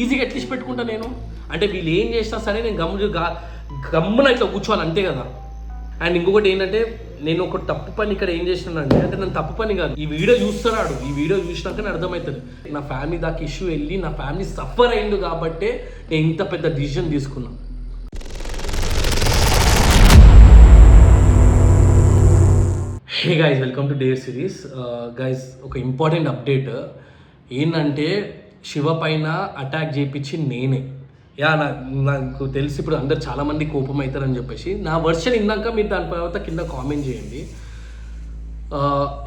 ఈజీగా ఎట్లీస్ట్ పెట్టుకుంటా నేను? అంటే వీళ్ళు ఏం చేసినా సరే నేను గమ్ము గమ్మున ఇట్లా కూర్చోవాలి అంతే కదా. అండ్ ఇంకొకటి ఏంటంటే నేను ఒక తప్పు పని ఇక్కడ ఏం చేసినానంటే అంటే నేను తప్పు పని కాదు. ఈ వీడియో చూస్తున్నాడు. ఈ వీడియో చూసినాకనే అర్థమవుతుంది. నా ఫ్యామిలీ దాకా ఇష్యూ వెళ్ళి నా ఫ్యామిలీ సఫర్ అయింది కాబట్టే నేను ఇంత పెద్ద డిసిజన్ తీసుకున్నాను hey guys welcome to dare series guys ఒక ఇంపార్టెంట్ అప్డేట్. ఏంటంటే శివ పైన అటాక్ చేయించి నేనే. యా నాకు తెలిసి ఇప్పుడు అందరు చాలామంది కోపం అవుతారని చెప్పేసి. నా వర్షన్ ఇందాక మీరు దాని తర్వాత కింద కామెంట్ చేయండి.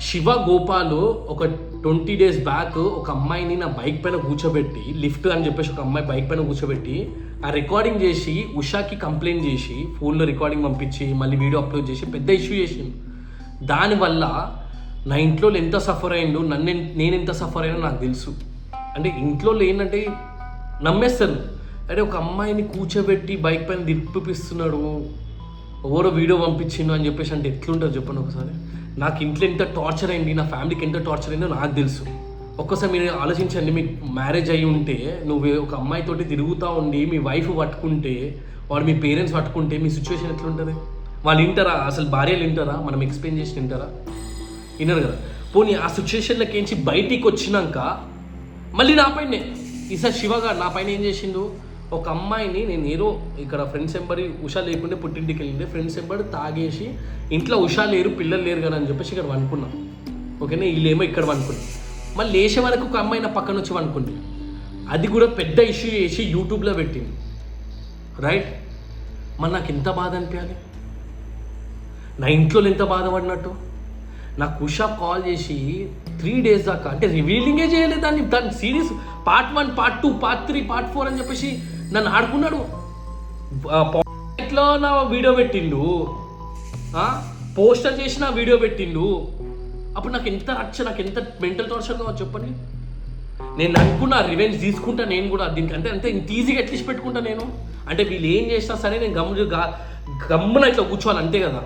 శివ గోపాలు ఒక ట్వంటీ డేస్ బ్యాక్ ఒక అమ్మాయిని నా బైక్ పైన కూర్చోబెట్టి లిఫ్ట్ అని చెప్పేసి ఒక అమ్మాయి బైక్ పైన కూర్చోబెట్టి ఆ రికార్డింగ్ చేసి ఉషాకి కంప్లైంట్ చేసి ఫోన్లో రికార్డింగ్ పంపించి మళ్ళీ వీడియో అప్లోడ్ చేసి పెద్ద ఇష్యూ చేసింది దానివల్ల నా ఇంట్లో ఎంత సఫర్ అయిందో నన్ను నేను ఎంత సఫర్ అయినా నాకు తెలుసు. అంటే ఇంట్లో ఏంటంటే నమ్మేస్తారు. అరే ఒక అమ్మాయిని కూర్చోబెట్టి బైక్ పైన తిప్పిస్తున్నాడు ఎవరో వీడియో పంపించిండు అని చెప్పేసి అంటే ఎట్లుంటుంది చెప్పండి ఒకసారి? నాకు ఇంట్లో ఎంత టార్చర్ అయింది నా ఫ్యామిలీకి ఎంత టార్చర్ అయిందో నాకు తెలుసు. ఒక్కసారి మీరు ఆలోచించండి మీకు మ్యారేజ్ అయి ఉంటే నువ్వు ఒక అమ్మాయితోటి తిరుగుతూ ఉండి మీ వైఫ్ పట్టుకుంటే వాడు మీ పేరెంట్స్ పట్టుకుంటే మీ సిచ్యువేషన్ ఎట్లుంటుంది? వాళ్ళు వింటారా? అసలు భార్యలు వింటారా? మనం ఎక్స్ప్లెయిన్ చేసి వింటారా వినరు కదా. పోనీ ఆ సిచ్యువేషన్లకి ఏంచి బయటికి వచ్చినాక మళ్ళీ నాపైనే ఈసారి శివగా నా పైన ఏం చేసిండు? ఒక అమ్మాయిని నేను ఏదో ఇక్కడ ఫ్రెండ్స్ ఎంబడి ఉషా లేకుండా పుట్టింటికి వెళ్ళింది ఫ్రెండ్స్ ఎంబడి తాగేసి ఇంట్లో ఉషా లేరు పిల్లలు లేరు కదా అని చెప్పేసి ఇక్కడ అనుకున్నాం ఓకేనా? వీళ్ళేమో ఇక్కడ అనుకున్నాం మళ్ళీ లేచే వరకు ఒక అమ్మాయి నా పక్కన వచ్చి అనుకుంది అది కూడా పెద్ద ఇష్యూ చేసి యూట్యూబ్లో పెట్టింది. రైట్ మరి నాకు ఎంత బాధ అనిపించాలి నా ఇంట్లో ఎంత బాధపడినట్టు? నాకు ఉషా కాల్ చేసి త్రీ డేస్ దాకా అంటే రివీలింగే చేయలేదు దాన్ని. దాని series part one part two part three part four అని చెప్పేసి నన్ను ఆడుకున్నాడు. లో నా వీడియో పెట్టిండు? పోస్టర్ చేసిన వీడియో పెట్టిండు. అప్పుడు నాకు ఎంత రచ్చ నాకు ఎంత మెంటల్ టార్చర్ కావచ్చు చెప్పండి. నేను అనుకున్నా రివెంజ్ తీసుకుంటా నేను కూడా. దీనికి అంటే అంతే ఇంత ఈజీగా ఎట్లీస్ట్ పెట్టుకుంటా నేను. అంటే వీళ్ళు ఏం చేసినా సరే నేను గమ్ము గమ్మున ఇట్లా కూర్చోవాలి అంతే కదా.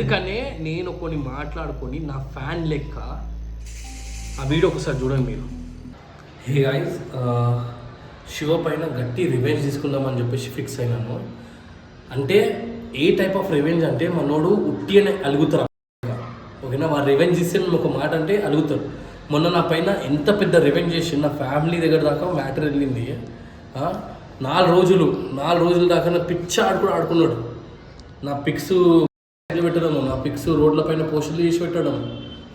అందుకనే నేను కొన్ని మాట్లాడుకొని నా ఫ్యాన్ లెక్క ఆ వీడియో ఒకసారి చూడండి మీరు. హే గాయస్ శివ పైన గట్టి రివెంజ్ తీసుకుందామని చెప్పేసి ఫిక్స్ అయినాను. అంటే ఏ టైప్ ఆఫ్ రివెంజ్ అంటే మనోడు ఉట్టి అని అలుగుతారు. ఓకేనా? వాడు రివెంజ్ ఇస్తే ఒక మాట అంటే అలుగుతారు మొన్న నా పైన ఎంత పెద్ద రివెంజ్ చేసి నా ఫ్యామిలీ దగ్గర దాకా మ్యాటర్ వెళ్ళింది. నాలుగు రోజులు నాలుగు రోజుల దాకా నా పిచ్చ ఆడుకుని ఆడుకున్నాడు. నా పిక్స్ పెట్టడం నా పిక్స్ రోడ్ల పైన పోస్టులు చేసి పెట్టడం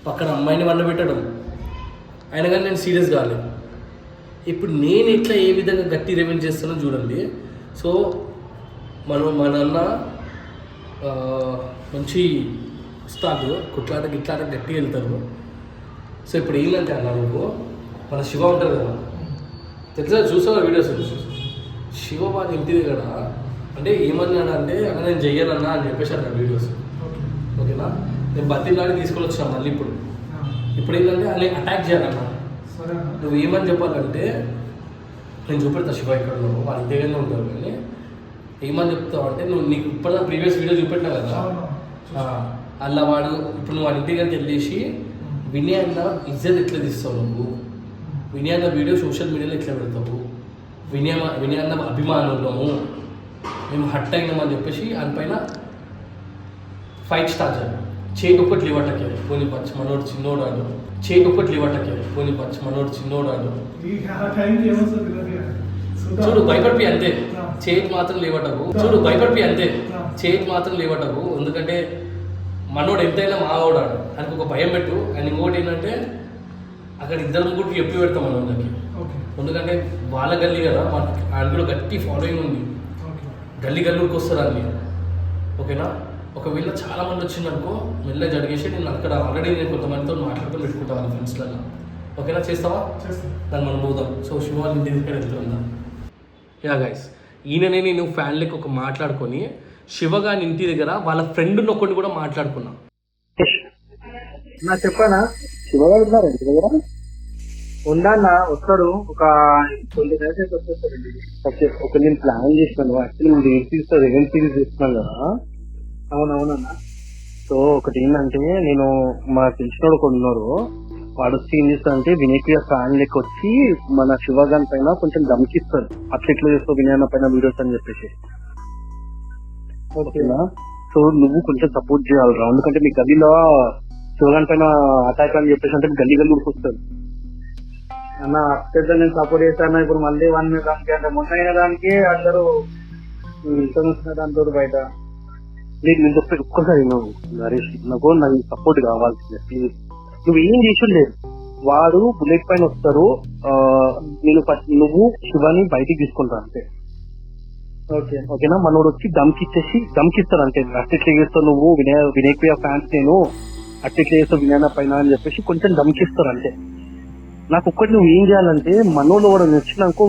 పక్కన అమ్మాయిని వండ పెట్టడం అయినా కానీ నేను సీరియస్ కాలేదు ఇప్పుడు నేను ఎట్లా ఏ విధంగా గట్టి రివెంజ్ చేస్తానో చూడండి. సో మనం మా నాన్న మంచి ఉస్తాదు కుట్లాట గిట్లాట గట్టిగా వెళ్తారు. సో ఇప్పుడు ఏంటంటే అన్న నువ్వు మన శివ ఉంటారు కదా. తెలుసా? చూసావా వీడియోస్? శివ వాళ్ళ ఇంటి దగ్గర అంటే ఏమన్నాడు అంటే అక్కడ నేను చెయ్యాలన్నా అని చెప్పేసి అన్న వీడియోస్. ఓకేనా నేను బతిలాడి తీసుకొని వచ్చినా మళ్ళీ ఇప్పుడు. ఇప్పుడు ఏంటంటే అని అటాక్ చేయాలన్నా నువ్వు ఏమని చెప్పాలంటే నేను చూపెడతా శివ ఇక్కడ నువ్వు వాళ్ళ దగ్గరనే ఉంటారు కానీ ఏమని చెప్తావు అంటే నువ్వు నీకు ఇప్పుడు ప్రీవియస్ వీడియో చూపెట్టినా కదా? అలా వాడు ఇప్పుడు నువ్వు వాడి ఇంటి దగ్గరికి వెళ్ళేసి వినయ్ అన్న ఇజ్జత్ ఎట్లా తీస్తావు నువ్వు? వినయ్ అన్న వీడియో సోషల్ మీడియాలో ఎట్లా పెడతావు? వినయ్ వినయ్ అన్న అభిమానులము. మేము హట్ అయినామని చెప్పేసి ఆయన పైన ఫైట్ స్టార్ట్ చేయాలి చేతి ఒక్కటి లేవటకే పోనీ పచ్చి మనోడు చిన్నోడు ఆడు చేతి ఒక్కటి లేవటకే పోనీ పచ్చి మనోడు చిన్నోడు ఆడు చూడు భయపడిపి అంతే. చేతి మాత్రం లేవటకు. చూడు భయపడిపి అంతే. చేతి మాత్రం లేవటకు. ఎందుకంటే మనోడు ఎంతైనా మావాడాడు. ఆయనకు ఒక భయం పెట్టు. అండ్ ఇంకోటి ఏంటంటే అక్కడ ఇద్దరు ముగ్గురు చెప్పి పెడతాం మనోళ్ళకి ఎందుకంటే వాళ్ళ గల్లీ కదా ఆయన కూడా గట్టి ఫాలోయింగ్ ఉంది. గల్లీ గల్లూరికి వస్తారు అన్ని. ఓకేనా? ఒకవేళ చాలా మంది వచ్చిందనుకో మెల్లగా జరిగేసి నేను అక్కడ ఆల్రెడీ నేను కొంతమందితో మాట్లాడుతూ పెట్టుకుంటాను వాళ్ళ ఫ్రెండ్స్లలో ఓకేనా చేస్తావా? దాన్ని మనం పోదాం. సో శివ వాళ్ళ ఇంటి దగ్గర వెళ్తుందా యా గైస్ ఈయననే నేను ఫ్యాన్లకి ఒక మాట్లాడుకొని శివగాని ఇంటి దగ్గర వాళ్ళ ఫ్రెండ్ ఒకటి కూడా మాట్లాడుకున్నా. నా చెప్పానా? శివగాడు ఉన్నారు ఇంటి దగ్గర? ఉందన్న వస్తాడు. ఒక ట్వంటీ డేస్ అయితే వచ్చేస్తాడు ఓకే ఒక నేను ప్లాన్ చేసినాను యాక్చువల్లీ నేను రీల్ సిరీస్ సిరీస్ చేస్తున్నాను కదా. అవునవునన్న. సో ఒకటి ఏంటంటే నేను మా తెలిసిన ఒకడు ఉన్నారు వాడు వచ్చి ఏం చేస్తాడంటే వినేక్రియ ఫ్యాన్ లెక్క వచ్చి మన శివగాన్ పైన కొంచెం దమ్కిస్తాడు. అట్లా ఎట్లా చేస్తావు వినయన పైన వీడియోస్ అని చెప్పేసి. ఓకేనా? సో నువ్వు కొంచెం సపోర్ట్ చేయాలిరా ఎందుకంటే మీ గల్లీలో శివగాన్ పైన అటాక్ అని చెప్పేసి అంటే గల్లీ గల్లీ ఉడికొస్తారు అన్న పెద్ద నేను సపోర్ట్ చేస్తాను? ఇప్పుడు మళ్ళీ వన్ దానికి అంటే మొన్న అయిన దానికి అందరూ దాంతో బయట. నేను నేను చెప్పేది ఒక్కసారి నువ్వు నరేష్. నాకు నాకు సపోర్ట్ కావాల్సిందే ప్లీజ్ నువ్వు ఏం చేసి లేదు వాడు బుల్లెట్ పైన వస్తారు నేను నువ్వు శివాని బయటికి తీసుకుంటా అంతే. ఓకే. ఓకేనా? మనోడు వచ్చి దమ్కిచ్చేసి దమ్కిస్తాడు అంతే. అట్లా చేస్తావు నువ్వు వినయ వినయప్రియ ఫ్యాన్స్ నేను అట్లా చేస్తావు వినయన పైన అని చెప్పేసి కొంచెం దమ్కిస్తారు అంతే. నాకు ఒక్కటి నువ్వు ఏం చేయాలంటే మనోళ్ళు కూడా నచ్చినాకో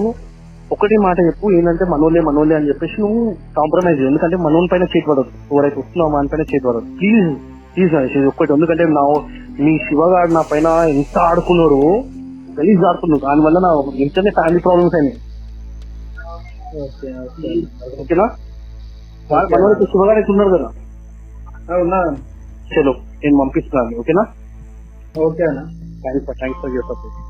ఒకటి మాట చెప్పు ఏంటంటే మనోలే మనోలే అని చెప్పేసి నువ్వు కాంప్రమైజ్ ఎందుకంటే మనోని పైన చేతి పడదు. ఎవరైతే వస్తున్నావు మన పైన చేతి పడదు. ప్లీజ్ ప్లీజ్ అనేసి ఒక్కటి. ఎందుకంటే నా మీ శివగాడు నా పైన ఎంత ఆడుకున్నాడు గలీజ్ ఆడుతున్నాడు దానివల్ల నా ఇంటనే ఫ్యామిలీ ప్రాబ్లమ్స్ అయినాయి. ఓకే. ఓకే ఓకేనా వాడు మనోడికి శివగారికి ఉన్నాడు కదా. ఉన్నా చలో నేను పంపిస్తున్నాను. ఓకేనా? ఓకే అన్న. Thanks for thanks for your support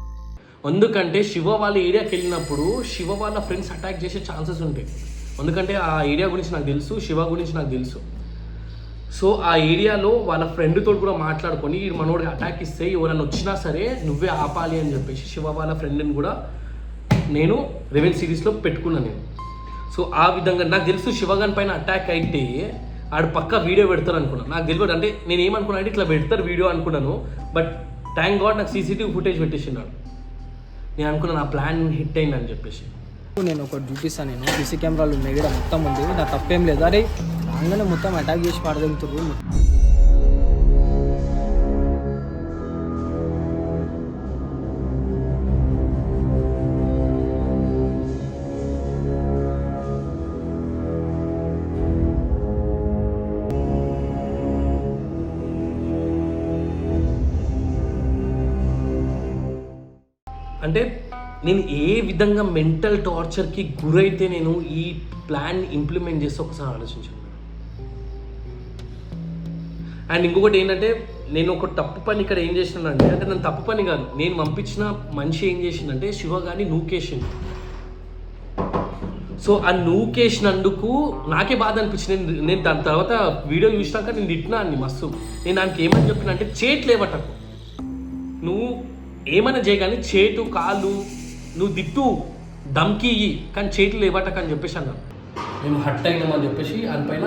ఎందుకంటే శివ వాళ్ళ ఏరియాకి వెళ్ళినప్పుడు శివ వాళ్ళ ఫ్రెండ్స్ అటాక్ చేసే ఛాన్సెస్ ఉంటాయి. ఎందుకంటే ఆ ఏరియా గురించి నాకు తెలుసు శివ గురించి నాకు తెలుసు. సో ఆ ఏరియాలో వాళ్ళ ఫ్రెండ్తో కూడా మాట్లాడుకొని ఈ మనోడికి అటాక్ ఇస్తే ఎవరైనా వచ్చినా సరే నువ్వే ఆపాలి అని చెప్పేసి శివ వాళ్ళ ఫ్రెండ్ని కూడా నేను రెవెన్ సిరీస్లో పెట్టుకున్నాను నేను. సో ఆ విధంగా నాకు తెలుసు శివగన్ పైన అటాక్ అయితే ఆడు పక్క వీడియో పెడతారు అనుకున్నాను. నాకు తెలియదు అంటే నేను ఏమనుకున్నాను అంటే ఇట్లా పెడతారు వీడియో అనుకున్నాను బట్ థ్యాంక్ గాడ్ నాకు సీసీటీవీ ఫుటేజ్ పెట్టేసినాడు నేను అనుకున్న నా ప్లాన్ హిట్ అయిందని చెప్పేసి. నేను ఒకటి చూపిస్తాను నేను సీసీ కెమెరాలు ఉన్నాయి కూడా మొత్తం ఉంది. నా తప్పేం లేదు. అరే రాగానే మొత్తం అటాక్ చేసి పడగలుగుతారు అంటే నేను ఏ విధంగా మెంటల్ టార్చర్కి గురైతే నేను ఈ ప్లాన్ ఇంప్లిమెంట్ చేస్తే ఒకసారి ఆలోచించాను అండ్ ఇంకొకటి ఏంటంటే నేను ఒక తప్పు పని ఇక్కడ ఏం చేసినానంటే అంటే నేను తప్పు పని కాదు నేను పంపించిన మనిషి ఏం చేసిందంటే శివ గాని నూకేసింది సో ఆ నూకేసినందుకు నాకే బాధ అనిపించింది. నేను నేను దాని తర్వాత వీడియో చూసినాక నేను తిట్టినా అన్ని మస్తు. నేను దానికి ఏమని చెప్పిన అంటే చేతి నువ్వు ఏమైనా చేయగానే చేటు కాళ్ళు నువ్వు దిట్టు దమ్కి కానీ చేతులు లేవటకు అని చెప్పేసి అన్నాను మేము హట్ అయినామని చెప్పేసి దానిపైన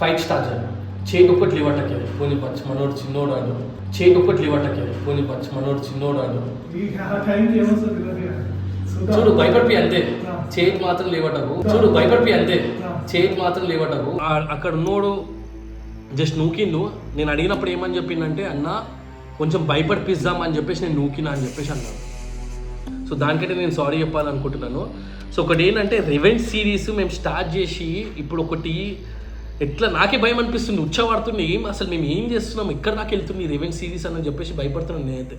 ఫైట్ స్టార్ట్ చేయాలి. చేతి ఒక్కటి లేవటకే పోనీ పచ్చి మనోడు చిన్నోడు ఆడు చేతి ఒక్కటి లేవటకే పోనీ పచ్చి మనోడు చిన్నోడు ఆడు చూడు భయపడిపోయి అంతే. చేతి మాత్రం లేవటకు చూడు భయపడిపోయి అంతే. చేతి మాత్రం లేవటకు. అక్కడ ఉన్నోడు జస్ట్ నూకిండు. నేను అడిగినప్పుడు ఏమని చెప్పిందంటే అన్న కొంచెం భయపడిపిద్దాం అని చెప్పేసి నేను నూకినా అని చెప్పేసి అన్నాను. సో దానికంటే నేను సారీ చెప్పాలనుకుంటున్నాను. సో ఒకటి ఏంటంటే రివెంజ్ సిరీస్ మేము స్టార్ట్ చేసి ఇప్పుడు ఒకటి ఎట్లా నాకే భయం అనిపిస్తుంది. ఉచ్చవాడుతుంది ఏం అసలు మేము ఏం చేస్తున్నాం? ఎక్కడ నాకు వెళ్తుంది రివెంజ్ సిరీస్ అని చెప్పేసి భయపడుతున్నాను నేనైతే.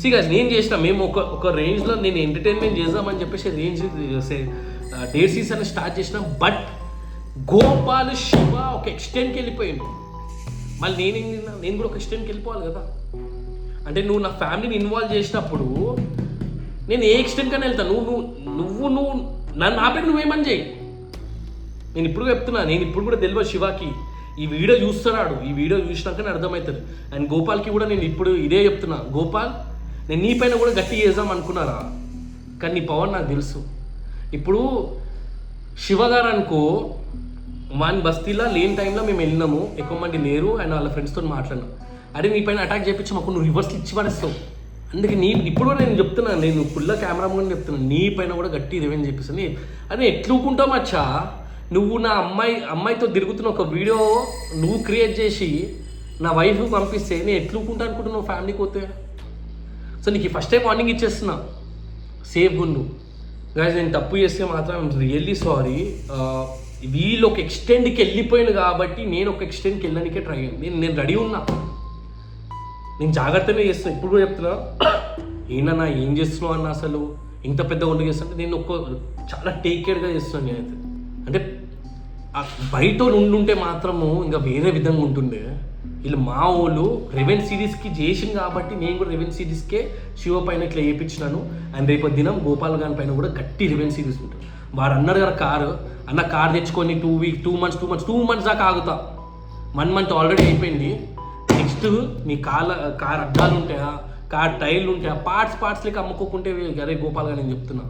సి గాజ్ నేను చేసిన మేము ఒక ఒక రేంజ్లో నేను ఎంటర్టైన్మెంట్ చేద్దామని చెప్పేసి రేంజ్ డేట్ సీస్ అని స్టార్ట్ చేసిన. బట్ గోపాల్ శివ ఒక ఎక్స్టెంట్కి వెళ్ళిపోయిండు మళ్ళీ నేనేం తిన్నా నేను కూడా ఒక ఇష్టంకి వెళ్ళిపోవాలి కదా. అంటే నువ్వు నా ఫ్యామిలీని ఇన్వాల్వ్ చేసినప్పుడు నేను ఏ ఎక్స్టెంట్ కన్నా వెళ్తాను నువ్వు నువ్వు నువ్వు నువ్వు నన్ను ఆపేది నువ్వేమని చేయి నేను ఇప్పుడు చెప్తున్నా నేను ఇప్పుడు కూడా తెలియదు శివాకి. ఈ వీడియో చూస్తున్నాడు ఈ వీడియో చూసినాకనే అర్థమవుతుంది. అండ్ గోపాల్కి కూడా నేను ఇప్పుడు ఇదే చెప్తున్నా గోపాల్ నేను నీ పైన కూడా గట్టి చేద్దాం అనుకున్నారా? కానీ నీ పవర్ నాకు తెలుసు. ఇప్పుడు శివగారు అనుకో వన్ బస్తీలో లేని టైంలో మేము వెళ్ళినాము. ఎక్కువ మంది లేరు అండ్ వాళ్ళ ఫ్రెండ్స్తో మాట్లాడినాం. అరే నీ పైన అటాక్ చేయించి మాకు నువ్వు రివర్స్ ఇచ్చి పడేస్తావు అందుకే నీ ఇప్పుడు కూడా నేను చెప్తున్నాను నేను ఫుల్ కెమెరా ముందు చెప్తున్నాను నీ పైన కూడా గట్టి రివెంజ్ చెప్పిస్తాను అరే ఎట్లుకుంటావు మచ్చా? నువ్వు నా అమ్మాయి అమ్మాయితో తిరుగుతున్న ఒక వీడియో నువ్వు క్రియేట్ చేసి నా వైఫ్ పంపిస్తే నేను ఎట్లుకుంటా అనుకుంటున్నావు ఫ్యామిలీకి పోతే? సో నీకు ఫస్ట్ టైం వార్నింగ్ ఇచ్చేస్తున్నా. సేఫ్ నువ్వు గాయస్ నేను తప్పు చేస్తే మాత్రం రియల్లీ సారీ వీళ్ళు ఒక ఎక్స్టెండ్కి వెళ్ళిపోయాను కాబట్టి నేను ఒక ఎక్స్టెండ్కి వెళ్ళడానికే ట్రై అయ్యాను. నేను నేను రెడీ ఉన్నా. నేను జాగ్రత్తనే చేస్తున్నా. ఇప్పుడు కూడా చెప్తున్నా. ఏంటన్నా ఏం చేస్తున్నావు అన్న అసలు? ఇంత పెద్ద ఒళ్ళు చేస్తుంటే నేను ఒక్క చాలా టేక్ కేర్గా చేస్తున్నాను నేనైతే. అంటే బయట ఉండుంటే మాత్రము ఇంకా వేరే విధంగా ఉంటుండే. వీళ్ళు మా వాళ్ళు రెవెన్ సిరీస్కి చేసింది కాబట్టి నేను కూడా రెవెన్ సిరీస్కే శివ పైన ఇట్లా వేయించినాను అండ్ రేపు దినం గోపాల్ గారి పైన కూడా గట్టి రెవెన్ సిరీస్ ఉంటుంది. వారు అన్నారు కదా కారు అన్న కార్ తెచ్చుకొని two week two months two months two months దాకా ఆగుతా. వన్ మంత్ ఆల్రెడీ అయిపోయింది. నెక్స్ట్ నీ కార్ కార్ అద్దాలు ఉంటాయా? కార్ టైర్లు ఉంటాయా? పార్ట్స్ పార్ట్స్ లెక్క అమ్ముకోకుంటే అరే గోపాల్ గారు నేను చెప్తున్నా.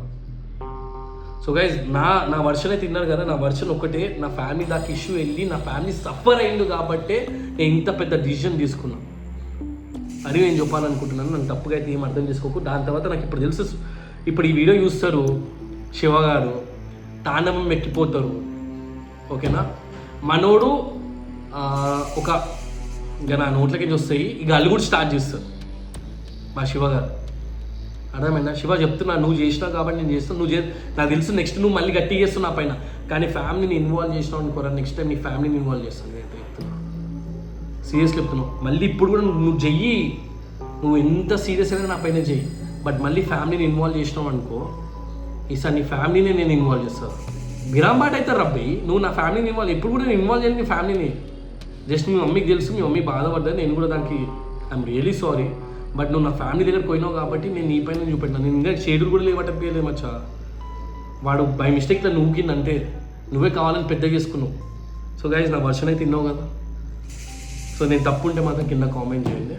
సో గైజ్ నా నా వర్షన్ అయితే తిన్నారు కదా నా వర్షన్ ఒకటే నా ఫ్యామిలీ దాకా ఇష్యూ వెళ్ళి నా ఫ్యామిలీ సఫర్ అయింది కాబట్టే నేను ఇంత పెద్ద డిసిజన్ తీసుకున్నా. అని నేను చెప్పాలనుకుంటున్నాను. నన్ను తప్పుగా అయితే ఏం అర్థం చేసుకోకు. దాని తర్వాత నాకు ఇప్పుడు తెలుసు. ఇప్పుడు ఈ వీడియో చూస్తారు శివ గారు. తాండవం ఎక్కిపోతారు ఓకేనా? మనోడు ఒక ఇక నా నోట్లకి వస్తాయి. ఇక అల్లు కూడా స్టార్ట్ చేస్తారు. మా శివ గారు. అర్థమైందా? శివ చెప్తున్నా నువ్వు చేసినావు కాబట్టి నేను చేస్తాను నువ్వు చే నాకు తెలుసు నెక్స్ట్ నువ్వు మళ్ళీ గట్టి చేస్తున్నా నా పైన. కానీ ఫ్యామిలీని ఇన్వాల్వ్ చేసినావు అనుకోరా నెక్స్ట్ టైం నీ ఫ్యామిలీని ఇన్వాల్వ్ చేస్తాను. నేను చెప్తున్నా. సీరియస్ చెప్తున్నావు మళ్ళీ ఇప్పుడు కూడా నువ్వు నువ్వు చెయ్యి. నువ్వు ఎంత సీరియస్ అయినా నా పైన చెయ్యి. బట్ మళ్ళీ ఫ్యామిలీని ఇన్వాల్వ్ చేసినావు అనుకో ఈసారి నీ ఫ్యామిలీనే నేను ఇన్వాల్వ్ చేస్తాను విరాంబాట్ అయితే రబ్బి నువ్వు నా ఫ్యామిలీని ఇన్వాల్వ్ ఎప్పుడు కూడా నేను ఇన్వాల్వ్ చేయను నీ ఫ్యామిలీని. జస్ట్ మీ మమ్మీకి తెలుసు మీ మమ్మీ బాధపడ్డది నేను కూడా దానికి ఐఎమ్ రియలీ సారీ బట్ నువ్వు నా ఫ్యామిలీ దగ్గర పోయినావు కాబట్టి నేను నీ పైన చూపెట్టాను. నేను ఇంకా షేడ్యూల్ కూడా లేవటలేదు మచ్చా. వాడు బై మిస్టేక్లో నువ్వు కిన్ను అంటే నువ్వే కావాలని పెద్దగా చేసుకున్నావు. సో గైజ్ నా వర్షన్ అయితే తిన్నావు కదా. సో నేను తప్పు ఉంటే మాత్రం కింద కామెంట్ చేయండి.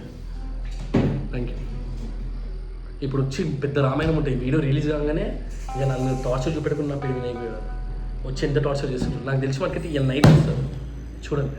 థ్యాంక్ యూ ఇప్పుడు వచ్చి పెద్ద రామాయణం ఉంటాయి వీడియో రిలీజ్ కాగానే ఇక నన్ను టార్చర్ చూపెట్టుకున్న పెరిగినాయి వచ్చి ఎంత టార్చర్ చేస్తున్నారు నాకు తెలిసి మనకైతే ఇక నైట్ వస్తారు చూడండి.